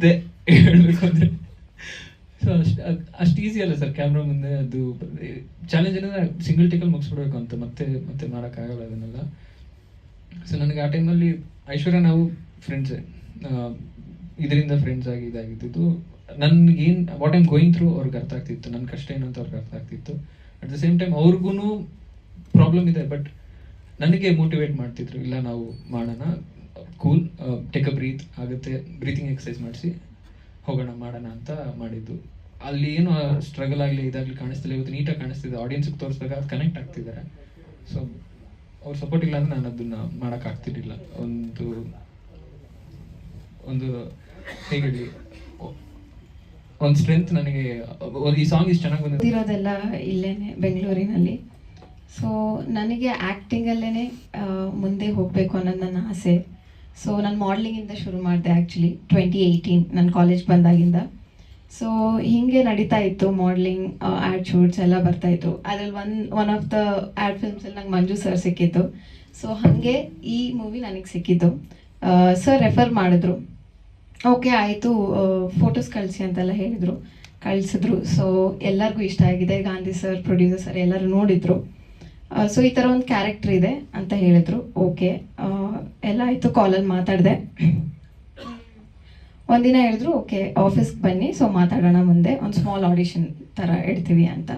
ಅದೇ ಹೇಳಬೇಕು ಅಂದರೆ ಸೊ ಅಷ್ಟು ಅಷ್ಟು ಈಸಿ ಅಲ್ಲ ಸರ್ ಕ್ಯಾಮ್ರಾ ಮುಂದೆ ಅದು ಚಾಲೆಂಜ್ ಏನಂದ್ರೆ ಸಿಂಗಲ್ ಟೇಕಲ್ಲಿ ಮುಗಿಸ್ಬಿಡ್ಬೇಕು ಅಂತ. ಮತ್ತೆ ಮತ್ತೆ ಮಾಡೋಕ್ಕಾಗಲ್ಲ ಅದನ್ನೆಲ್ಲ. ಸೊ ನನಗೆ ಆ ಟೈಮಲ್ಲಿ ಐಶ್ವರ್ಯ ನಾವು ಫ್ರೆಂಡ್ಸೇ ಇದರಿಂದ ಫ್ರೆಂಡ್ಸ್ ಆಗಿ ಇದಾಗಿದ್ದು ನನಗೇನು ವಾಟ್ ಐಮ್ ಗೋಯಿಂಗ್ ಥ್ರೂ ಅವ್ರಿಗೆ ಅರ್ಥ ಆಗ್ತಿತ್ತು. ನನ್ನ ಕಷ್ಟ ಏನು ಅಂತ ಅವ್ರಿಗೆ ಅರ್ಥ ಆಗ್ತಿತ್ತು. ಅಟ್ ದ ಸೇಮ್ ಟೈಮ್ ಅವ್ರಿಗೂ ಪ್ರಾಬ್ಲಮ್ ಇದೆ. ಬಟ್ ನನಗೆ ಮೋಟಿವೇಟ್ ಮಾಡ್ತಿದ್ರು. ಇಲ್ಲ, ನಾವು ಮಾಡೋಣ. ಕೂಲ್ ಟೇಕ್ ಅ ಬ್ರೀತ್ ಆಗುತ್ತೆ. ಬ್ರೀತಿಂಗ್ ಎಕ್ಸಸೈಸ್ ಮಾಡಿಸಿ. ಹೋಗೋಣ, ಮಾಡೋಣ ಅಂತ ಮಾಡಿದ್ದು. ಅಲ್ಲಿ ಏನು ಸ್ಟ್ರಗಲ್ ಆಗಲಿ, ಇದಾಗಲಿ ಕಾಣಿಸ್ತಿಲ್ಲ. ಇವತ್ತು ನೀಟಾಗಿ ಕಾಣಿಸ್ತಿದೆ. ಆಡಿಯನ್ಸ್ಗೆ ತೋರಿಸ್ಬೇಕಾದ್ರೆ ಕನೆಕ್ಟ್ ಆಗ್ತಿದ್ದಾರೆ. ಸೊ ಅವ್ರ ಸಪೋರ್ಟ್ ಇಲ್ಲ ಅಂದ್ರೆ ನಾನು ಅದನ್ನ ಮಾಡೋಕ್ಕಾಗ್ತಿರ್ಲಿಲ್ಲ ಒಂದು ಒಂದು ಹೇಗೆ ಒಂದು ಸ್ಟ್ರೆಂತ್ ನನಗೆ ಈ ಸಾಂಗ್ ಇಷ್ಟು ಚೆನ್ನಾಗಿ ಬಂದಿದೆ. ಇರೋದೆಲ್ಲ ಇಲ್ಲೇನೆ, ಬೆಂಗಳೂರಿನಲ್ಲಿ. ಸೊ ನನಗೆ ಆ್ಯಕ್ಟಿಂಗಲ್ಲೇ ಮುಂದೆ ಹೋಗಬೇಕು ಅನ್ನೋದು ನನ್ನ ಆಸೆ. ಸೊ ನಾನು ಮಾಡಲಿಂಗಿಂದ ಶುರು ಮಾಡಿದೆ ಆ್ಯಕ್ಚುಲಿ ಟ್ವೆಂಟಿ ಏಯ್ಟೀನ್ ನನ್ನ ಕಾಲೇಜ್ ಬಂದಾಗಿಂದ. ಸೊ ಹೀಗೆ ನಡೀತಾ ಇತ್ತು ಮಾಡ್ಲಿಂಗ್ ಆ್ಯಡ್ ಶೂಟ್ಸ್ ಎಲ್ಲ ಬರ್ತಾಯಿತ್ತು ಅದ್ರಲ್ಲಿ one one of the ad ಫಿಲ್ಮ್ಸಲ್ಲಿ ನಂಗೆ ಮಂಜು ಸರ್ ಸಿಕ್ಕಿತ್ತು ಸೊ ಹಾಗೆ ಈ ಮೂವಿ ನನಗೆ ಸಿಕ್ಕಿತ್ತು ಸರ್ ರೆಫರ್ ಮಾಡಿದ್ರು. ಓಕೆ ಆಯಿತು ಫೋಟೋಸ್ ಕಳಿಸಿ ಅಂತೆಲ್ಲ ಹೇಳಿದರು. ಕಳಿಸಿದ್ರು. ಸೊ ಎಲ್ಲರಿಗೂ ಇಷ್ಟ ಆಗಿದೆ. ಗಾಂಧಿ ಸರ್ ಪ್ರೊಡ್ಯೂಸರ್ ಸರ್ ಎಲ್ಲರೂ ನೋಡಿದರು. ಸೊ ಈ ಥರ ಒಂದು ಕ್ಯಾರೆಕ್ಟ್ರ್ ಇದೆ ಅಂತ ಹೇಳಿದರು. ಓಕೆ ಎಲ್ಲ ಆಯಿತು ಕಾಲಲ್ಲಿ ಮಾತಾಡಿದೆ. ಒಂದಿನ ಹೇಳಿದ್ರು, ಓಕೆ ಆಫೀಸ್ಗೆ ಬನ್ನಿ ಸೊ ಮಾತಾಡೋಣ ಮುಂದೆ. ಒಂದು ಸ್ಮಾಲ್ ಆಡಿಷನ್ ಥರ ಇಡ್ತೀವಿ ಅಂತ.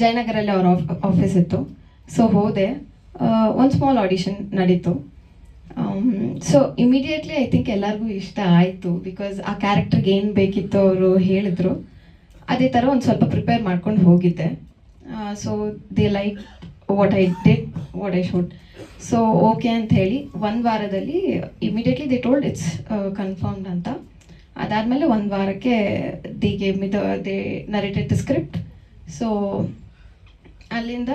ಜಯನಗರಲ್ಲಿ ಅವ್ರ ಆಫೀಸ್ ಇತ್ತು. ಸೊ ಹೋದೆ. ಒಂದು ಸ್ಮಾಲ್ ಆಡಿಷನ್ ನಡೀತು. ಸೊ ಇಮಿಡಿಯೇಟ್ಲಿ ಐ ಥಿಂಕ್ ಎಲ್ಲರಿಗೂ ಇಷ್ಟ ಆಯಿತು ಬಿಕಾಸ್ ಆ ಕ್ಯಾರೆಕ್ಟರ್ಗೆ ಏನು ಬೇಕಿತ್ತು ಅವರು ಹೇಳಿದ್ರು. ಅದೇ ಥರ ಒಂದು ಸ್ವಲ್ಪ ಪ್ರಿಪೇರ್ ಮಾಡ್ಕೊಂಡು ಹೋಗಿದ್ದೆ. So they like what I did what I should so okay ಅಂತ ಹೇಳಿ ಒಂದು ವಾರದಲ್ಲಿ immediately they told it's confirmed ಅಂತ. ಅದಾದಮೇಲೆ ಒಂದು ವಾರಕ್ಕೆ the game the they narrated the script so ಅಲ್ಲಿಂದ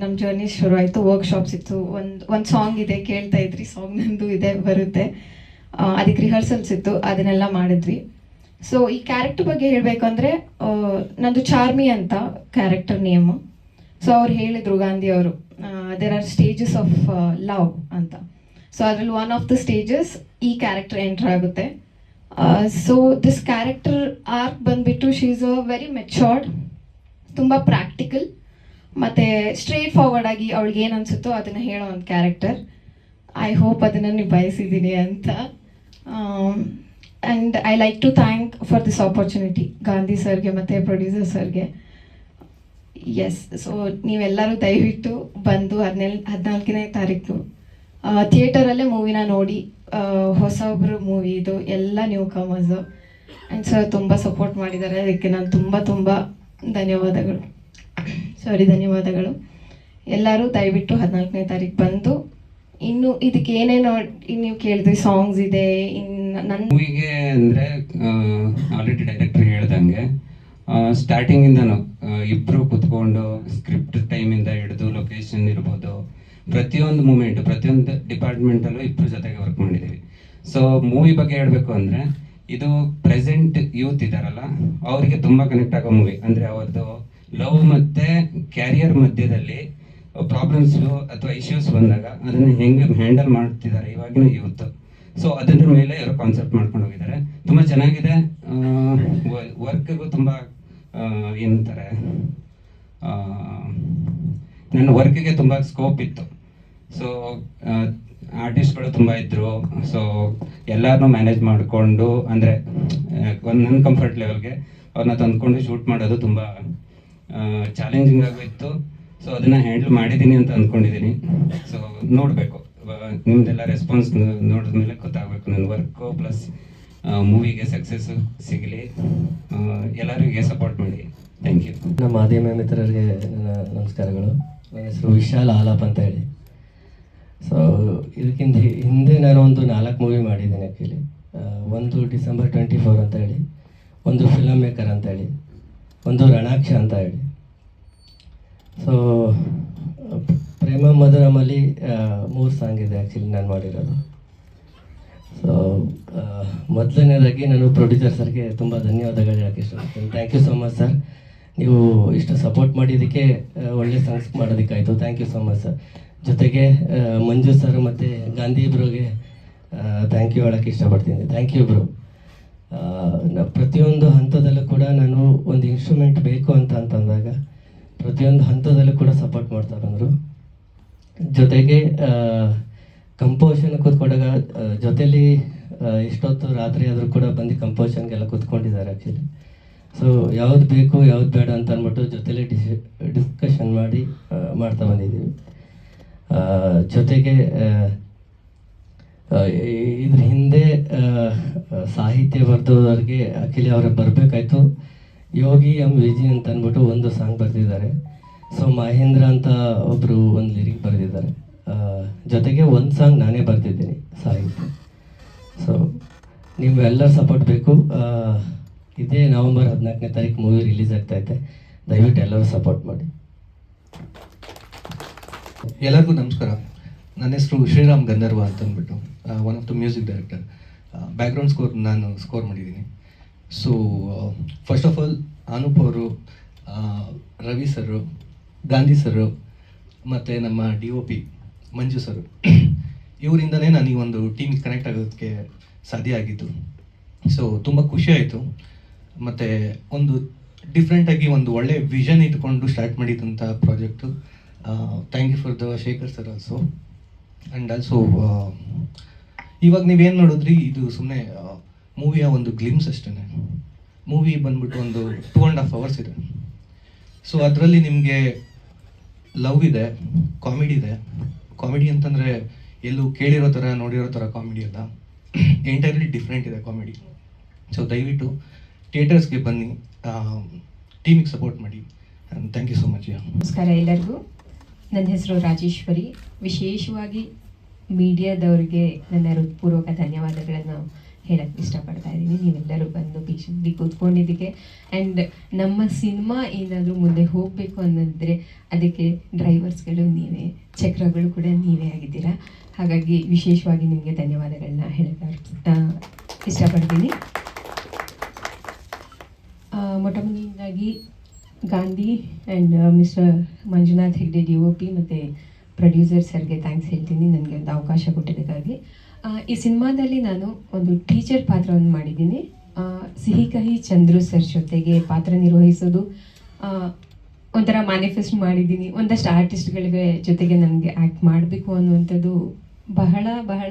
ನಮ್ಮ ಜರ್ನಿ ಶುರು ಆಯಿತು ವರ್ಕ್ಶಾಪ್ಸ್ ಇತ್ತು. ಒಂದು ಒಂದು ಸಾಂಗ್ ಇದೆ, ಕೇಳ್ತಾ ಇದ್ರಿ ಸಾಂಗ್ ನಂದು ಇದೆ, ಬರುತ್ತೆ. ಅದಕ್ಕೆ ರಿಹರ್ಸಲ್ಸ್ ಇತ್ತು, ಅದನ್ನೆಲ್ಲ ಮಾಡಿದ್ವಿ. ಸೊ ಈ ಕ್ಯಾರೆಕ್ಟರ್ ಬಗ್ಗೆ ಹೇಳಬೇಕಂದ್ರೆ ನಂದು ಚಾರ್ಮಿ ಅಂತ ಕ್ಯಾರೆಕ್ಟರ್ ನೇಮು. ಸೊ ಅವ್ರು ಹೇಳಿದರು ಗಾಂಧಿ ಅವರು there are stages of love ಅಂತ. ಸೊ ಅದರಲ್ಲಿ ಒನ್ ಆಫ್ ದ ಸ್ಟೇಜಸ್ ಈ ಕ್ಯಾರೆಕ್ಟರ್ ಎಂಟರ್ ಆಗುತ್ತೆ. ಸೊ ದಿಸ್ ಕ್ಯಾರೆಕ್ಟರ್ ಆರ್ಕ್ ಬಂದುಬಿಟ್ಟು she is a very matured ತುಂಬ ಪ್ರಾಕ್ಟಿಕಲ್ ಮತ್ತು ಸ್ಟ್ರೇಟ್ ಫಾರ್ವರ್ಡ್ ಆಗಿ ಅವಳಿಗೆ ಏನು ಅನಿಸುತ್ತೋ ಅದನ್ನು ಹೇಳೋ ಒಂದು ಕ್ಯಾರೆಕ್ಟರ್ ಐ ಹೋಪ್ ಅದನ್ನು ನಿಭಾಯಿಸಿದ್ದೀನಿ ಅಂತ. And I like to thank for this opportunity Gandhi ಸರ್ಗೆ ಮತ್ತು ಪ್ರೊಡ್ಯೂಸರ್ ಸರ್ಗೆ. ಎಸ್ ಸೊ ನೀವೆಲ್ಲರೂ ದಯವಿಟ್ಟು ಬಂದು ಹದಿನೆಲ್ ಹದಿನಾಲ್ಕನೇ ತಾರೀಕು ಥಿಯೇಟರಲ್ಲೇ ಮೂವಿನ ನೋಡಿ ಹೊಸ ಹೊಸೊಬ್ರು ಮೂವಿ ಇದು ಎಲ್ಲ ನ್ಯೂ ಕಮರ್ಸು ಆ್ಯಂಡ್ ಸರ್ ತುಂಬ ಸಪೋರ್ಟ್ ಮಾಡಿದ್ದಾರೆ. ಅದಕ್ಕೆ ನಾನು ತುಂಬ ತುಂಬ ಧನ್ಯವಾದಗಳು. ಸಾರಿ ಧನ್ಯವಾದಗಳು. ಎಲ್ಲರೂ ದಯವಿಟ್ಟು ಹದಿನಾಲ್ಕನೇ ತಾರೀಕು ಬಂದು ಇನ್ನು ಇದಕ್ಕೆ ಏನೇನು ನೀವು ಕೇಳಿದ್ರಿ ಸಾಂಗ್ಸ್ ಇದೆ ಇನ್ನು ನನ್ನ ಮೂವಿಗೆ ಅಂದರೆ ಆಲ್ರೆಡಿ ಡೈರೆಕ್ಟರ್ ಹೇಳ್ದಂಗೆ ಸ್ಟಾರ್ಟಿಂಗ್ ಇಂದನು ಇಬ್ರು ಕುತ್ಕೊಂಡು ಸ್ಕ್ರಿಪ್ಟ್ ಟೈಮಿಂದ ಹಿಡಿದು ಲೊಕೇಶನ್ ಇರ್ಬೋದು. ಪ್ರತಿಯೊಂದು ಮೂಮೆಂಟ್ ಪ್ರತಿಯೊಂದು ಡಿಪಾರ್ಟ್ಮೆಂಟಲ್ಲೂ ಇಬ್ರು ಜೊತೆಗೆ ವರ್ಕ್ ಮಾಡಿದ್ದೀವಿ. ಸೊ ಮೂವಿ ಬಗ್ಗೆ ಹೇಳಬೇಕು ಅಂದರೆ, ಇದು ಪ್ರೆಸೆಂಟ್ ಯೂತ್ ಇದ್ದಾರಲ್ಲ ಅವರಿಗೆ ತುಂಬ ಕನೆಕ್ಟ್ ಆಗೋ ಮೂವಿ ಅಂದರೆ ಅವ್ರದ್ದು ಲವ್ ಮತ್ತೆ ಕ್ಯಾರಿಯರ್ ಮಧ್ಯದಲ್ಲಿ ಪ್ರಾಬ್ಲಮ್ಸ್ ಅಥವಾ ಇಶ್ಯೂಸ್ ಬಂದಾಗ ಅದನ್ನ ಹೆಂಗೆ ಹ್ಯಾಂಡಲ್ ಮಾಡ್ತಿದ್ದಾರೆ ಇವಾಗಿನ ಯೂತ್ ಸೊ ಅದರ ಮೇಲೆ ಇವರು ಕಾನ್ಸೆಪ್ಟ್ ಮಾಡ್ಕೊಂಡು ಹೋಗಿದ್ದಾರೆ. ತುಂಬ ಚೆನ್ನಾಗಿದೆ. ವರ್ಕ್ಗೂ ತುಂಬ ಏನಂತಾರೆ ನನ್ನ ವರ್ಕ್ಗೆ ತುಂಬ ಸ್ಕೋಪ್ ಇತ್ತು. ಸೊ ಆರ್ಟಿಸ್ಟ್ಗಳು ತುಂಬ ಇದ್ದರು ಸೊ ಎಲ್ಲರನ್ನೂ ಮ್ಯಾನೇಜ್ ಮಾಡಿಕೊಂಡು, ಅಂದರೆ ಒಂದು ನನ್ನ ಕಂಫರ್ಟ್ ಲೆವೆಲ್ಗೆ ಅವ್ರನ್ನ ತಂದ್ಕೊಂಡು ಶೂಟ್ ಮಾಡೋದು ತುಂಬ ಚಾಲೆಂಜಿಂಗ್ ಆಗು ಇತ್ತು. ಸೊ ಅದನ್ನು ಹ್ಯಾಂಡಲ್ ಮಾಡಿದ್ದೀನಿ ಅಂತ ಅಂದ್ಕೊಂಡಿದ್ದೀನಿ ಸೊ ನೋಡಬೇಕು. ನಿಮ್ದೆಲ್ಲ ರೆಸ್ಪಾನ್ಸ್ ನೋಡಿದ ಮೇಲೆ ಗೊತ್ತಾಗಬೇಕು. ನನ್ನ ವರ್ಕು ಪ್ಲಸ್ ಮೂವಿಗೆ ಸಕ್ಸಸ್ಸು ಸಿಗಲಿ. ಎಲ್ಲರಿಗೂ ಸಪೋರ್ಟ್ ಮಾಡಿ. ಥ್ಯಾಂಕ್ ಯು ನಮ್ಮ ಮಾಧ್ಯಮ ಮಿತ್ರರಿಗೆ ನಮಸ್ಕಾರಗಳು. ನನ್ನ ಹೆಸರು ವಿಶಾಲ್ ಆಲಾಪ್ ಅಂತ ಹೇಳಿ. ಸೊ ಇದಕ್ಕಿಂತ ಹಿಂದೆ ನಾನು ಒಂದು ನಾಲ್ಕು ಮೂವಿ ಮಾಡಿದ್ದೀನಿ ಆ್ಯಕ್ಚುಲಿ ಒಂದು ಡಿಸೆಂಬರ್ ಟ್ವೆಂಟಿ ಫೋರ್ ಅಂತ ಹೇಳಿ, ಒಂದು ಫಿಲಮ್ ಮೇಕರ್ ಅಂತ ಹೇಳಿ, ಒಂದು ರಣಾಕ್ಷ ಅಂತ ಹೇಳಿ. ಸೊ ಪ್ರೇಮ ಮಧುರಮಲ್ಲಿ ಮೂರು ಸಾಂಗ್ ಇದೆ ಆ್ಯಕ್ಚುಲಿ ನಾನು ಮಾಡಿರೋದು. ಸೊ ಮೊದಲನೇದಾಗಿ ನಾನು ಪ್ರೊಡ್ಯೂಸರ್ ಸರ್ಗೆ ತುಂಬ ಧನ್ಯವಾದಗಳು ಹೇಳಕ್ಕೆ ಇಷ್ಟಪಡ್ತೀನಿ. Thank you so much sir ನೀವು ಇಷ್ಟು ಸಪೋರ್ಟ್ ಮಾಡಿದ್ದಕ್ಕೆ ಒಳ್ಳೆ songs ಮಾಡೋದಕ್ಕಾಯಿತು. Thank you so much sir ಜೊತೆಗೆ ಮಂಜು ಸರ್ ಮತ್ತು ಗಾಂಧಿ ಬ್ರೋಗೆ ಥ್ಯಾಂಕ್ ಯು ಹೇಳೋಕ್ಕೆ ಇಷ್ಟಪಡ್ತೀನಿ. ಥ್ಯಾಂಕ್ ಯು ಬ್ರೋ ಪ್ರತಿಯೊಂದು ಹಂತದಲ್ಲೂ ಕೂಡ ನಾನು ಒಂದು ಇನ್ಸ್ಟ್ರೂಮೆಂಟ್ ಬೇಕು ಅಂತ ಅಂತಂದಾಗ, ಪ್ರತಿಯೊಂದು ಹಂತದಲ್ಲೂ ಕೂಡ ಸಪೋರ್ಟ್ ಮಾಡ್ತಾರೆ ಬಂದರು. ಜೊತೆಗೆ ಕಂಪೋಷನ್ ಕೂತ್ಕೊಂಡಾಗ ಜೊತೇಲಿ ಎಷ್ಟೊತ್ತು ರಾತ್ರಿ ಆದರೂ ಕೂಡ ಬಂದು ಕಂಪೋಷನ್ಗೆಲ್ಲ ಕೂತ್ಕೊಂಡಿದ್ದಾರೆ ಆ್ಯಕ್ಚುಲಿ ಸೊ ಯಾವ್ದು ಬೇಕು, ಯಾವ್ದು ಬೇಡ ಅಂತ ಅಂದ್ಬಿಟ್ಟು ಜೊತೆಲಿ ಡಿಸ್ ಡಿಸ್ಕಷನ್ ಮಾಡಿ ಮಾಡ್ತಾ ಬಂದಿದ್ದೀವಿ. ಜೊತೆಗೆ ಇದ್ರ ಹಿಂದೆ ಸಾಹಿತ್ಯ ಬರೆದವ್ರಿಗೆ ಅಖಿಲಿ ಅವ್ರಿಗೆ ಬರಬೇಕಾಯ್ತು. ಯೋಗಿ ಎಂ ವಿಜಿ ಅಂತ ಅಂದ್ಬಿಟ್ಟು ಒಂದು ಸಾಂಗ್ ಬರೆದಿದ್ದಾರೆ. ಸೊ ಮಹೇಂದ್ರ ಅಂತ ಒಬ್ಬರು ಒಂದು ಲಿರಿಕ್ ಬರೆದಿದ್ದಾರೆ. ಜೊತೆಗೆ ಒಂದು ಸಾಂಗ್ ನಾನೇ ಬರ್ತಿದ್ದೀನಿ ಸಾಹಿತ್ಯ. ಸೊ ನಿಮ್ಮೆಲ್ಲರ ಸಪೋರ್ಟ್ ಬೇಕು. ಇದೇ ನವೆಂಬರ್ ಹದಿನಾಲ್ಕನೇ ತಾರೀಕು ಮೂವಿ ರಿಲೀಸ್ ಆಗ್ತೈತೆ ದಯವಿಟ್ಟು ಎಲ್ಲರೂ ಸಪೋರ್ಟ್ ಮಾಡಿ. ಎಲ್ಲರಿಗೂ ನಮಸ್ಕಾರ. ನನ್ನ ಹೆಸರು ಶ್ರೀರಾಮ್ ಗಂಧರ್ವ ಅಂತ ಅಂದ್ಬಿಟ್ಟು one of the music director background score ನಾನು ಸ್ಕೋರ್ ಮಾಡಿದ್ದೀನಿ. So first of all Anoop ಅವರು ರವಿ ಸರು ಗಾಂಧಿ ಸರು ಮತ್ತು ನಮ್ಮ ಡಿ ಒ ಪಿ ಮಂಜು ಸರು ಇವರಿಂದನೇ ನಾನು ಈ ಒಂದು ಟೀಮ್ ಕನೆಕ್ಟ್ ಆಗೋದಕ್ಕೆ ಸಾಧ್ಯ ಆಗಿತ್ತು ಸೊ ತುಂಬ ಖುಷಿ ಆಯಿತು. ಮತ್ತು ಒಂದು ಡಿಫ್ರೆಂಟಾಗಿ ಒಂದು ಒಳ್ಳೆ ವಿಷನ್ ಇಟ್ಕೊಂಡು ಸ್ಟಾರ್ಟ್ ಮಾಡಿದಂಥ project thank you for the Shekhar sir also and also ಇವಾಗ ನೀವೇನು ನೋಡಿದ್ರಿ? ಇದು ಸುಮ್ಮನೆ ಮೂವಿಯ ಒಂದು ಗ್ಲಿಮ್ಸ್ ಅಷ್ಟೇ ಮೂವಿ ಬಂದ್ಬಿಟ್ಟು ಒಂದು ಟೂ ಆ್ಯಂಡ್ ಹಾಫ್ ಅವರ್ಸ್ ಇದೆ. ಸೊ ಅದರಲ್ಲಿ ನಿಮಗೆ ಲವ್ ಇದೆ ಕಾಮಿಡಿ ಇದೆ. ಕಾಮಿಡಿ ಅಂತಂದರೆ ಎಲ್ಲೂ ಕೇಳಿರೋ ಥರ ನೋಡಿರೋ ಥರ ಕಾಮಿಡಿ ಅಲ್ಲ. ಎಂಟೈರ್ಲಿ ಡಿಫ್ರೆಂಟ್ ಇದೆ ಕಾಮಿಡಿ ಸೊ ದಯವಿಟ್ಟು ಥಿಯೇಟರ್ಸ್ಗೆ ಬನ್ನಿ ಟೀಮಿಗೆ ಸಪೋರ್ಟ್ ಮಾಡಿ. ಥ್ಯಾಂಕ್ ಯು ಸೊ ಮಚ್ ನಮಸ್ಕಾರ ಎಲ್ಲರಿಗೂ. ನನ್ನ ಹೆಸರು ರಾಜೇಶ್ವರಿ. ವಿಶೇಷವಾಗಿ ಮೀಡಿಯಾದವ್ರಿಗೆ ನನ್ನ ಹೃತ್ಪೂರ್ವಕ ಧನ್ಯವಾದಗಳನ್ನು ಹೇಳಕ್ಕೆ ಇಷ್ಟಪಡ್ತಾ ಇದ್ದೀನಿ. ನೀವೆಲ್ಲರೂ ಬಂದು ಪೇಷಂಟ್ಲಿ ಕೂತ್ಕೊಂಡಿದ್ದಕ್ಕೆ. ಆ್ಯಂಡ್ ನಮ್ಮ ಸಿನಿಮಾ ಏನಾದರೂ ಮುಂದೆ ಹೋಗಬೇಕು ಅನ್ನೋದ್ರೆ ಅದಕ್ಕೆ ಡ್ರೈವರ್ಸ್ಗಳು ನೀವೇ, ಚಕ್ರಗಳು ಕೂಡ ನೀವೇ ಆಗಿದ್ದೀರಾ. ಹಾಗಾಗಿ ವಿಶೇಷವಾಗಿ ನಿಮಗೆ ಧನ್ಯವಾದಗಳನ್ನ ಹೇಳಕ್ಕೆ ಇಷ್ಟಪಡ್ತೀನಿ. ಆ, ಮೊಟ್ಟ ಮೊದಲನೇದಾಗಿ Gandhi and mister Manjunath Hegde D O P ಮತ್ತು ಪ್ರೊಡ್ಯೂಸರ್ ಸರ್ಗೆ ಥ್ಯಾಂಕ್ಸ್ ಹೇಳ್ತೀನಿ ನನಗೆ ಒಂದು ಅವಕಾಶ ಕೊಟ್ಟಿದ್ದಕ್ಕಾಗಿ. ಈ ಸಿನಿಮಾದಲ್ಲಿ ನಾನು ಒಂದು ಟೀಚರ್ ಪಾತ್ರವನ್ನು ಮಾಡಿದ್ದೀನಿ. ಸಿಹಿ ಕಹಿ ಚಂದ್ರು ಸರ್ ಜೊತೆಗೆ ಪಾತ್ರ ನಿರ್ವಹಿಸೋದು ಒಂಥರ ಮ್ಯಾನಿಫೆಸ್ಟ್ ಮಾಡಿದ್ದೀನಿ. ಒಂದಷ್ಟು ಆರ್ಟಿಸ್ಟ್ಗಳಿಗೆ ಜೊತೆಗೆ ನನಗೆ ಆ್ಯಕ್ಟ್ ಮಾಡಬೇಕು ಅನ್ನುವಂಥದ್ದು ಬಹಳ ಬಹಳ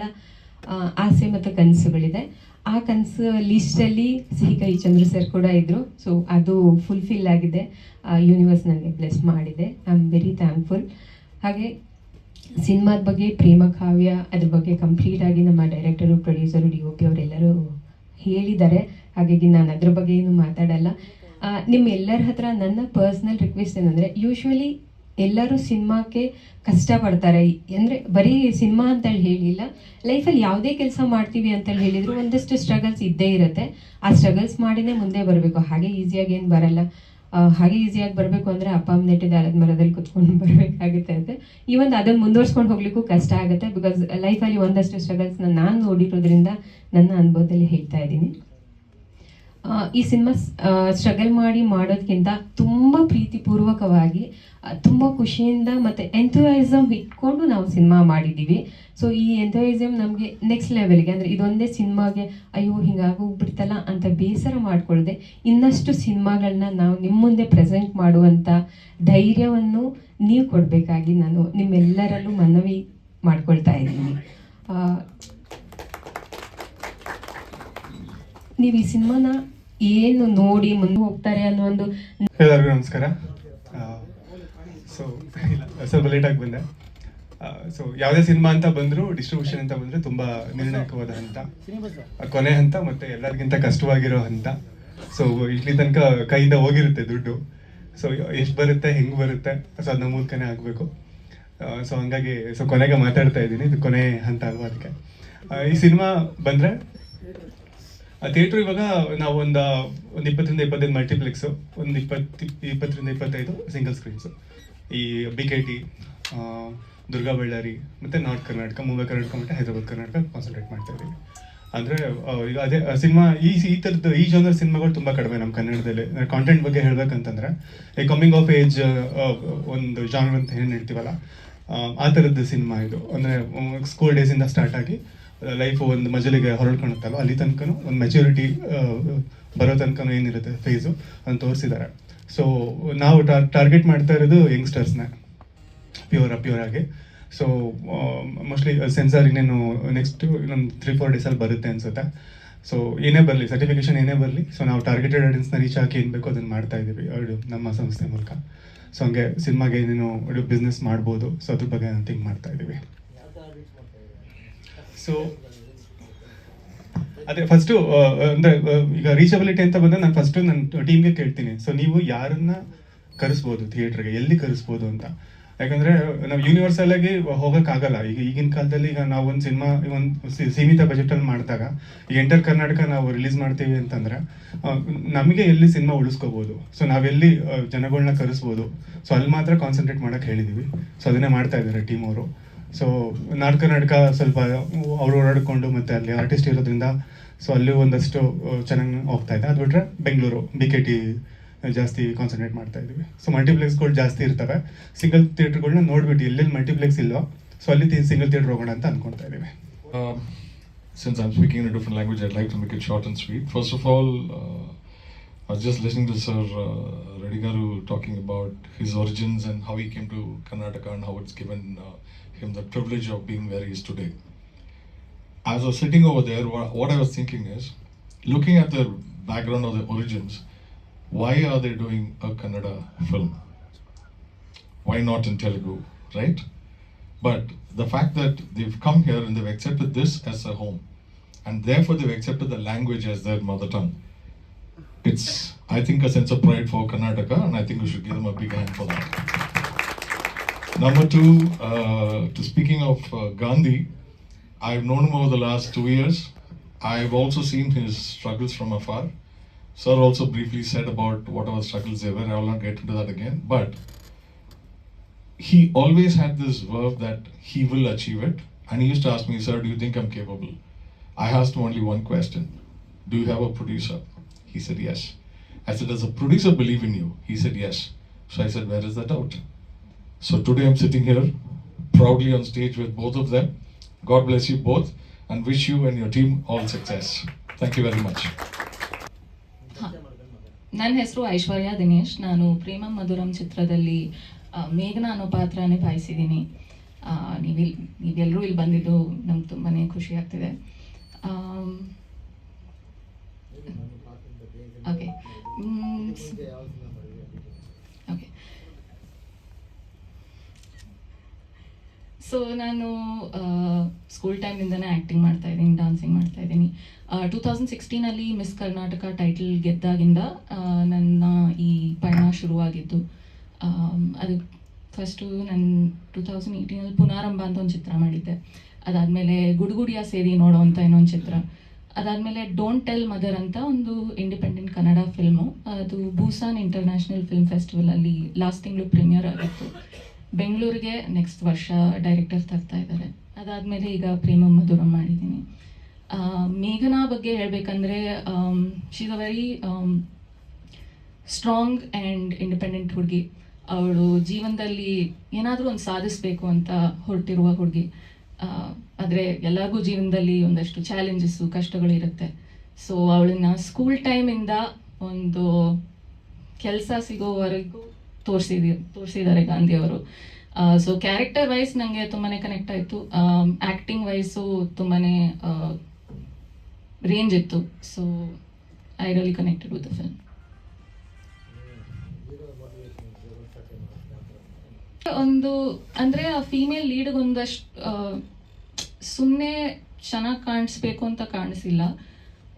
ಆಸೆ ಮತ್ತು ಕನಸುಗಳಿದೆ. ಆ ಕನಸು ಲಿಸ್ಟಲ್ಲಿ ಸಿಹಿ ಕೈ ಚಂದ್ರ ಸರ್ ಕೂಡ ಇದ್ದರು ಸೊ ಅದು ಫುಲ್ಫಿಲ್ ಆಗಿದೆ. ಯೂನಿವರ್ಸ್ ನನಗೆ ಬ್ಲೆಸ್ ಮಾಡಿದೆ. ಐ ಆಮ್ ವೆರಿ ಥ್ಯಾಂಕ್ಫುಲ್ ಹಾಗೆ ಸಿನಿಮಾದ ಬಗ್ಗೆ ಪ್ರೇಮ ಕಾವ್ಯ ಅದ್ರ ಬಗ್ಗೆ ಕಂಪ್ಲೀಟ್ ಆಗಿ ನಮ್ಮ director producer D O P ಅವರೆಲ್ಲರೂ ಹೇಳಿದ್ದಾರೆ. ಹಾಗಾಗಿ ನಾನು ಅದ್ರ ಬಗ್ಗೆ ಏನು ಮಾತಾಡಲ್ಲ. ನಿಮ್ಮೆಲ್ಲರ ಹತ್ರ ನನ್ನ ಪರ್ಸ್ನಲ್ ರಿಕ್ವೆಸ್ಟ್ ಏನಂದರೆ ಯೂಶ್ವಲಿ ಎಲ್ಲರೂ ಸಿನಿಮಾಕ್ಕೆ ಕಷ್ಟಪಡ್ತಾರೆ. ಅಂದರೆ ಬರೀ ಸಿನಿಮಾ ಅಂತೇಳಿ ಹೇಳಿಲ್ಲ ಲೈಫಲ್ಲಿ ಯಾವುದೇ ಕೆಲಸ ಮಾಡ್ತೀವಿ ಅಂತೇಳಿ ಹೇಳಿದ್ರು ಒಂದಷ್ಟು ಸ್ಟ್ರಗಲ್ಸ್ ಇದ್ದೇ ಇರುತ್ತೆ. ಆ ಸ್ಟ್ರಗಲ್ಸ್ ಮಾಡಿನೇ ಮುಂದೆ ಬರಬೇಕು. ಹಾಗೆ ಈಸಿಯಾಗಿ ಏನು ಬರಲ್ಲ. ಹಾಗೆ ಈಸಿಯಾಗಿ ಬರಬೇಕು ಅಂದರೆ ಅಪ್ಪ ಅಮ್ಮ ನೆಟ್ಟಿದ ಮರದಲ್ಲಿ ಕುತ್ಕೊಂಡು ಬರಬೇಕಾಗುತ್ತೆ ಅಂತ. ಈ ಒಂದು ಅದನ್ನು ಮುಂದುವರ್ಸ್ಕೊಂಡು ಹೋಗ್ಲಿಕ್ಕೂ ಕಷ್ಟ ಆಗುತ್ತೆ ಬಿಕಾಸ್ ಲೈಫಲ್ಲಿ ಒಂದಷ್ಟು ಸ್ಟ್ರಗಲ್ಸ್ನ ನಾನು ನೋಡಿರೋದ್ರಿಂದ ನನ್ನ ಅನುಭವದಲ್ಲಿ ಹೇಳ್ತಾ ಇದ್ದೀನಿ. ಈ ಸಿನಿಮಾ ಸ್ಟ್ರಗಲ್ ಮಾಡಿ ಮಾಡೋದಕ್ಕಿಂತ ತುಂಬ ಪ್ರೀತಿಪೂರ್ವಕವಾಗಿ ತುಂಬ ಖುಷಿಯಿಂದ ಮತ್ತು ಎಂಥೋಯಿಸಮ್ ಇಟ್ಕೊಂಡು ನಾವು ಸಿನಿಮಾ ಮಾಡಿದ್ದೀವಿ ಸೊ ಈ ಎಂಥೋಯಿಸಮ್ ನಮಗೆ ನೆಕ್ಸ್ಟ್ ಲೆವೆಲ್ಗೆ ಅಂದರೆ ಇದೊಂದೇ ಸಿನಿಮಾಗೆ ಅಯ್ಯೋ, ಹಿಂಗಾಗೋಗ್ಬಿಡ್ತಲ್ಲ ಅಂತ ಬೇಸರ ಮಾಡಿಕೊಳ್ಳದೆ ಇನ್ನಷ್ಟು ಸಿನಿಮಾಗಳನ್ನ ನಾವು ನಿಮ್ಮ ಮುಂದೆ ಪ್ರೆಸೆಂಟ್ ಮಾಡುವಂಥ ಧೈರ್ಯವನ್ನು ನೀವು ಕೊಡಬೇಕಾಗಿ ನಾನು ನಿಮ್ಮೆಲ್ಲರಲ್ಲೂ ಮನವಿ ಮಾಡ್ಕೊಳ್ತಾ ಇದ್ದೀನಿ. ನೀವು ಈ ಸಿನಿಮಾನ ಏನು ನೋಡಿ ಮುಂದೆ ಹೋಗ್ತಾರೆ ಅನ್ನೋ ಒಂದು ಎಲ್ಲರಿಗೂ ನಮಸ್ಕಾರ. ಸೊ ಇಲ್ಲ, ಸ್ವಲ್ಪ ಲೇಟಾಗಿ ಬಂದೆ. ಸೊ ಯಾವುದೇ ಸಿನಿಮಾ ಅಂತ ಬಂದರೂ ಡಿಸ್ಟ್ರಿಬ್ಯೂಷನ್ ಅಂತ ಬಂದರೆ ತುಂಬ ನಿರ್ಣಾಯಕವಾದ ಹಂತ. ಕೊನೆ ಹಂತ ಮತ್ತು ಎಲ್ಲರಿಗಿಂತ ಕಷ್ಟವಾಗಿರೋ ಹಂತ. ಸೊ ಇಲ್ಲಿ ತನಕ ಕೈಯಿಂದ ಹೋಗಿರುತ್ತೆ ದುಡ್ಡು. ಸೊ ಎಷ್ಟು ಬರುತ್ತೆ, ಹೆಂಗೆ ಬರುತ್ತೆ ಸೊ ಅದನ್ನ ಮೂಲಕನೇ ಆಗಬೇಕು. ಸೊ ಹಂಗಾಗಿ ಸೊ ಕೊನೆಗೆ ಮಾತಾಡ್ತಾ ಇದ್ದೀನಿ. ಇದು ಕೊನೆ ಹಂತ ಅಲ್ವಾ ಅದಕ್ಕೆ. ಈ ಸಿನಿಮಾ ಬಂದರೆ ಥಿಯೇಟ್ರ್ ಇವಾಗ ನಾವು ಒಂದು ಒಂದು ಇಪ್ಪತ್ತರಿಂದ ಇಪ್ಪತ್ತೈದು ಮಲ್ಟಿಪ್ಲೆಕ್ಸು ಒಂದು ಇಪ್ಪತ್ತು ಇಪ್ಪತ್ತರಿಂದ ಇಪ್ಪತ್ತೈದು ಸಿಂಗಲ್ ಸ್ಕ್ರೀನ್ಸು ಈ B K T Durga Ballari ಮತ್ತು ನಾರ್ತ್ ಕರ್ನಾಟಕ ಮುಂಬೈ ಕರ್ನಾಟಕ ಮತ್ತು ಹೈದರಾಬಾದ್ ಕರ್ನಾಟಕ ಕಾನ್ಸಂಟ್ರೇಟ್ ಮಾಡ್ತಾ ಇದ್ದೀವಿ. ಅಂದರೆ ಈಗ ಅದೇ ಸಿನಿಮಾ ಈ ಈ ಥರದ್ದು ಈ ಜನರ ಸಿನಿಮಾಗಳು ತುಂಬ ಕಡಿಮೆ ನಮ್ಮ ಕನ್ನಡದಲ್ಲಿ. ಕಾಂಟೆಂಟ್ ಬಗ್ಗೆ ಹೇಳಬೇಕಂತಂದ್ರೆ ಈ ಕಮ್ಮಿಂಗ್ ಆಫ್ ಏಜ್ ಒಂದು ಜಾನರ್ ಅಂತ ಏನು ಹೇಳ್ತೀವಲ್ಲ ಆ, ಆ ಥರದ್ದು ಸಿನಿಮಾ ಇದು. ಅಂದರೆ ಸ್ಕೂಲ್ ಡೇಸಿಂದ ಸ್ಟಾರ್ಟ್ ಆಗಿ ಲೈಫ್ ಒಂದು ಮಜಲಿಗೆ ಹೊರಡ್ಕೊಳುತ್ತಲ್ಲ ಅಲ್ಲಿ ತನಕನೂ ಒಂದು ಮೆಚುರಿಟಿ ಬರೋ ತನಕನೂ ಏನಿರುತ್ತೆ ಫೇಸು ಅದನ್ನು ತೋರಿಸಿದ್ದಾರೆ. ಸೊ ನಾವು ಟಾರ್ಗೆಟ್ ಮಾಡ್ತಾ ಇರೋದು ಯಂಗ್ಸ್ಟರ್ಸ್ನ ಪ್ಯೂರ್ ಪ್ಯೂರ್ ಆಗಿ. ಸೊ ಮೋಸ್ಟ್ಲಿ ಸೆನ್ಸಾರ್ ಇನ್ನೇನು ನೆಕ್ಸ್ಟ್ ಇನ್ನೊಂದು ತ್ರೀ ಫೋರ್ ಡೇಸಲ್ಲಿ ಬರುತ್ತೆ ಅನ್ಸುತ್ತೆ. ಸೊ ಏನೇ ಬರಲಿ ಸರ್ಟಿಫಿಕೇಶನ್ ಏನೇ ಬರಲಿ ಸೊ ನಾವು ಟಾರ್ಗೆಟೆಡ್ ಆಡಿಯನ್ಸ್ನ ರೀಚ್ ಹಾಕಿ ಏನು ಬೇಕೋ ಅದನ್ನು ಮಾಡ್ತಾ ಇದ್ದೀವಿ ನಮ್ಮ ಸಂಸ್ಥೆ ಮೂಲಕ. ಸೊ ಹಂಗೆ ಸಿನಿಮಾಗೆ ಏನೇನು ಬಿಸ್ನೆಸ್ ಮಾಡ್ಬೋದು ಸೊ ಅದ್ರ ಬಗ್ಗೆ ಥಿಂಕ್ ಮಾಡ್ತಾ ಇದ್ದೀವಿ ಸೊ ಅದೇ ಫಸ್ಟು ಅಂದ್ರೆ ಈಗ ರೀಚಬಿಲಿಟಿ ಅಂತ ಬಂದ್ರೆ ನಾನು ಫಸ್ಟ್ ನನ್ನ ಟೀಮ್ಗೆ ಕೇಳ್ತೀನಿ. ಸೊ ನೀವು ಯಾರನ್ನ ಕರೆಸ್ಬೋದು ಥಿಯೇಟ್ರಿಗೆ ಎಲ್ಲಿ ಕರೆಸ್ಬೋದು ಅಂತ? ಯಾಕಂದ್ರೆ ನಾವು ಯೂನಿವರ್ಸಲ್ ಆಗಿ ಹೋಗಕ್ಕಾಗಲ್ಲ ಈಗ ಈಗಿನ ಕಾಲದಲ್ಲಿ ಈಗ ನಾವು ಒಂದು ಸಿನಿಮಾ ಒಂದು ಸೀಮಿತ ಬಜೆಟ್ ಅಲ್ಲಿ ಮಾಡಿದಾಗ, ಈಗ ಎಂಟರ್ ಕರ್ನಾಟಕ ನಾವು ರಿಲೀಸ್ ಮಾಡ್ತೀವಿ ಅಂತಂದ್ರೆ ನಮಗೆ ಎಲ್ಲಿ ಸಿನಿಮಾ ಉಳಿಸ್ಕೋಬೋದು? ಸೊ ನಾವೆಲ್ಲಿ ಜನಗಳನ್ನ ಕರೆಸ್ಬೋದು? ಸೊ ಅಲ್ಲಿ ಮಾತ್ರ ಕಾನ್ಸಂಟ್ರೇಟ್ ಮಾಡಕ್ ಹೇಳಿದೀವಿ. ಸೊ ಅದನ್ನೇ ಮಾಡ್ತಾ ಇದ್ದಾರೆ ಟೀಮ್ ಅವರು. ಸೊ ನಾಟಕ ಕರ್ನಾಟಕ ಸ್ವಲ್ಪ ಅವ್ರು ಓಡಾಡಿಕೊಂಡು ಮತ್ತೆ ಅಲ್ಲಿ ಆರ್ಟಿಸ್ಟ್ ಇರೋದ್ರಿಂದ ಸೊ ಅಲ್ಲಿ ಒಂದಷ್ಟು ಚೆನ್ನಾಗಿ ಹೋಗ್ತಾ ಇದೆ. ಅದು ಬಿಟ್ಟರೆ ಬೆಂಗಳೂರು ಬಿ ಕೆ ಟಿ ಜಾಸ್ತಿ ಕಾನ್ಸಂಟ್ರೇಟ್ ಮಾಡ್ತಾ ಇದ್ದೀವಿ ಸೊ ಮಲ್ಟಿಪ್ಲೆಕ್ಸ್ಗಳು ಜಾಸ್ತಿ ಇರ್ತವೆ. ಸಿಂಗಲ್ ಥಿಯೇಟರ್ಗಳನ್ನ ನೋಡ್ಬಿಟ್ಟು ಎಲ್ಲೆಲ್ಲಿ ಮಲ್ಟಿಪ್ಲೆಕ್ಸ್ ಇಲ್ಲೋ ಸೊ ಅಲ್ಲಿ ಸಿಂಗಲ್ ಥಿಯೇಟರ್ ಹೋಗೋಣ ಅಂತ ಅನ್ಕೊಳ್ತಾ ಇದ್ದೀವಿ Um, since I'm speaking language a like to I'd it short make it first of sweet. I was just listening to Sir uh, talking about his origins and how he came to Karnataka and how it's given uh, him the privilege of being where he is today. As I was sitting over there, what, what I was thinking is, looking at the background of the origins, why are they doing a Kannada film? Why not in Telugu, right? But the fact that they've come here and they've accepted this as a home, and therefore they've accepted the language as their mother tongue, it's, I think, a sense of pride for Karnataka, and I think we should give them a big hand for that. Number two, uh, to speaking of uh, Gandhi, I've known him over the last two years. I've also seen his struggles from afar. Sir also briefly said about whatever struggles there were. I will not get into that again. But he always had this verve that he will achieve it. And he used to ask me, Sir, do you think I'm capable? I asked him only one question Do you have a producer? He said, Yes. I said, Does the producer believe in you? He said, Yes. So I said, Where is the doubt? So today I'm sitting here proudly on stage with both of them. God bless you both and wish you and your team all success. Thank you very much. ನನ್ನ ಹೆಸರು ಐಶ್ವರ್ಯ ದಿನೇಶ್ ನಾನು ಪ್ರೇಮ ಮಧುರಂ ಚಿತ್ರದಲ್ಲಿ ಮೇಘನ ಅನ್ನೋ ಪಾತ್ರನೇ ಭಾವಿಸಿದ್ದೀನಿ ನೀವಿಲ್ ನೀವೆಲ್ಲರೂ ಇಲ್ಲಿ ಬಂದಿದ್ದು ನಮ್ಗೆ ತುಂಬಾ ಖುಷಿ ಆಗ್ತಿದೆ ಓಕೆ ಓಕೆ ಸೊ ನಾನು ಸ್ಕೂಲ್ ಟೈಮಿಂದನೇ ಆ್ಯಕ್ಟಿಂಗ್ ಮಾಡ್ತಾ ಇದ್ದೀನಿ ಡಾನ್ಸಿಂಗ್ ಮಾಡ್ತಾ ಇದ್ದೀನಿ. ಟೂ ತೌಸಂಡ್ ಸಿಕ್ಸ್ಟೀನಲ್ಲಿ ಮಿಸ್ ಕರ್ನಾಟಕ ಟೈಟಲ್ ಗೆದ್ದಾಗಿಂದ ಆ, ನನ್ನ ಈ ಪಯಣ ಶುರುವಾಗಿದ್ದು. ಆಮ್, ಅದು ಫಸ್ಟು ನಾನು ಟೂ ತೌಸಂಡ್ ಏಯ್ಟೀನಲ್ಲಿ ಪುನಾರಂಭ ಅಂತ ಒಂದು ಚಿತ್ರ ಮಾಡಿದ್ದೆ. ಅದಾದಮೇಲೆ ಗುಡುಗುಡಿಯ ಸೇರಿ ನೋಡೋ ಅಂತ ಇನ್ನೊಂದು ಚಿತ್ರ. ಅದಾದಮೇಲೆ ಡೋಂಟ್ ಟೆಲ್ ಮದರ್ ಅಂತ ಒಂದು ಇಂಡಿಪೆಂಡೆಂಟ್ ಕನ್ನಡ ಫಿಲ್ಮು ಅದು ಬೂಸಾನ್ ಇಂಟರ್ನ್ಯಾಷನಲ್ ಫಿಲ್ಮ್ ಫೆಸ್ಟಿವಲಲ್ಲಿ ಲಾಸ್ಟ್ ತಿಂಗಳು ಪ್ರೀಮಿಯರ್ ಆಗಿತ್ತು. ಬೆಂಗಳೂರಿಗೆ ನೆಕ್ಸ್ಟ್ ವರ್ಷ ಡೈರೆಕ್ಟರ್ ತರ್ತಾ ಇದ್ದಾರೆ ಅದಾದಮೇಲೆ ಈಗ ಪ್ರೇಮ ಮಧುರ ಮಾಡಿದ್ದೀನಿ ಮೇಘನಾ ಬಗ್ಗೆ ಹೇಳಬೇಕಂದ್ರೆ she's a very strong and independent ಹುಡುಗಿ. ಅವಳು ಜೀವನದಲ್ಲಿ ಏನಾದರೂ ಒಂದು ಸಾಧಿಸಬೇಕು ಅಂತ ಹೊರಟಿರುವ ಹುಡುಗಿ. ಆದರೆ ಎಲ್ಲರಿಗೂ ಜೀವನದಲ್ಲಿ ಒಂದಷ್ಟು ಚಾಲೆಂಜಸ್ಸು ಕಷ್ಟಗಳು ಇರುತ್ತೆ. ಸೊ ಅವಳನ್ನ ಸ್ಕೂಲ್ ಟೈಮಿಂದ ಒಂದು ಕೆಲಸ ಸಿಗೋವರೆಗೂ ತೋರಿಸಿದ ತೋರಿಸಿದ್ದಾರೆ ಗಾಂಧಿಯವರು ಸೊ ಕ್ಯಾರೆಕ್ಟರ್ ವೈಸ್ ನನಗೆ ತುಂಬಾ ಕನೆಕ್ಟ್ ಆಯಿತು. ಆ್ಯಕ್ಟಿಂಗ್ ವೈಸು ತುಂಬಾ ರೇಂಜ್ ಇತ್ತು. So I really connected with the film ಒಂದು, ಅಂದ್ರೆ ಆ ಫೀಮೇಲ್ ಲೀಡ್ ಒಂದಷ್ಟು ಸುಮ್ಮನೆ ಚೆನ್ನಾಗಿ ಕಾಣಿಸ್ಬೇಕು ಅಂತ ಕಾಣಿಸಿಲ್ಲ.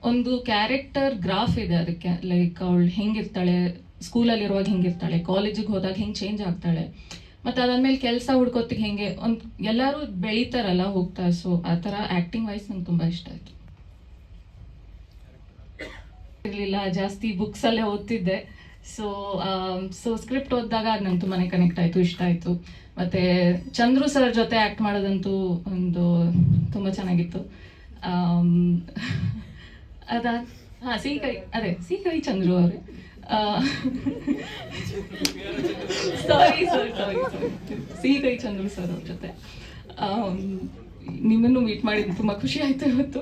ಒಂದು ಕ್ಯಾರೆಕ್ಟರ್ ಗ್ರಾಫ್ ಇದೆ ಅದಕ್ಕೆ. ಲೈಕ್ ಅವಳು ಹೆಂಗಿರ್ತಾಳೆ, ಸ್ಕೂಲಲ್ಲಿರುವಾಗ ಹೆಂಗಿರ್ತಾಳೆ ಕಾಲೇಜಿಗೆ ಹೋದಾಗ ಹೆಂಗೆ ಚೇಂಜ್ ಆಗ್ತಾಳೆ. ಮತ್ತು ಅದಾದ್ಮೇಲೆ ಕೆಲಸ ಹುಡ್ಕೋತಿಗೆ ಹೆಂಗೆ, ಒಂದು ಎಲ್ಲರೂ ಬೆಳೀತಾರಲ್ಲ ಹೋಗ್ತಾ ಸೊ ಆ ಥರ ಆ್ಯಕ್ಟಿಂಗ್ ವೈಸ್ ನಂಗೆ ತುಂಬ ಇಷ್ಟ ಆಯಿತು. ಇರಲಿಲ್ಲ, ಜಾಸ್ತಿ ಬುಕ್ಸಲ್ಲೇ ಓದ್ತಿದ್ದೆ. ಸೊ ಸೊ ಸ್ಕ್ರಿಪ್ಟ್ ಓದಿದಾಗ ಅದು ನಂಗೆ ಕನೆಕ್ಟ್ ಆಯಿತು ಇಷ್ಟ ಆಯಿತು. ಮತ್ತು ಚಂದ್ರು ಸರ್ ಜೊತೆ ಆ್ಯಕ್ಟ್ ಮಾಡೋದಂತೂ ಒಂದು ತುಂಬ ಚೆನ್ನಾಗಿತ್ತು. ಅದ ಅದಾ ಹಾಂ ಸೀಕೈ ಅದೇ ಸೀಕೈ ಚಂದ್ರು ಅವರೇ. Sorry sir sorry sorry Chandru sir ಅವ್ರ ಜೊತೆ. ಆಮ್, ನಿಮ್ಮನ್ನು ಮೀಟ್ ಮಾಡಿದ್ದು ತುಂಬ ಖುಷಿ ಆಯಿತು ಇವತ್ತು.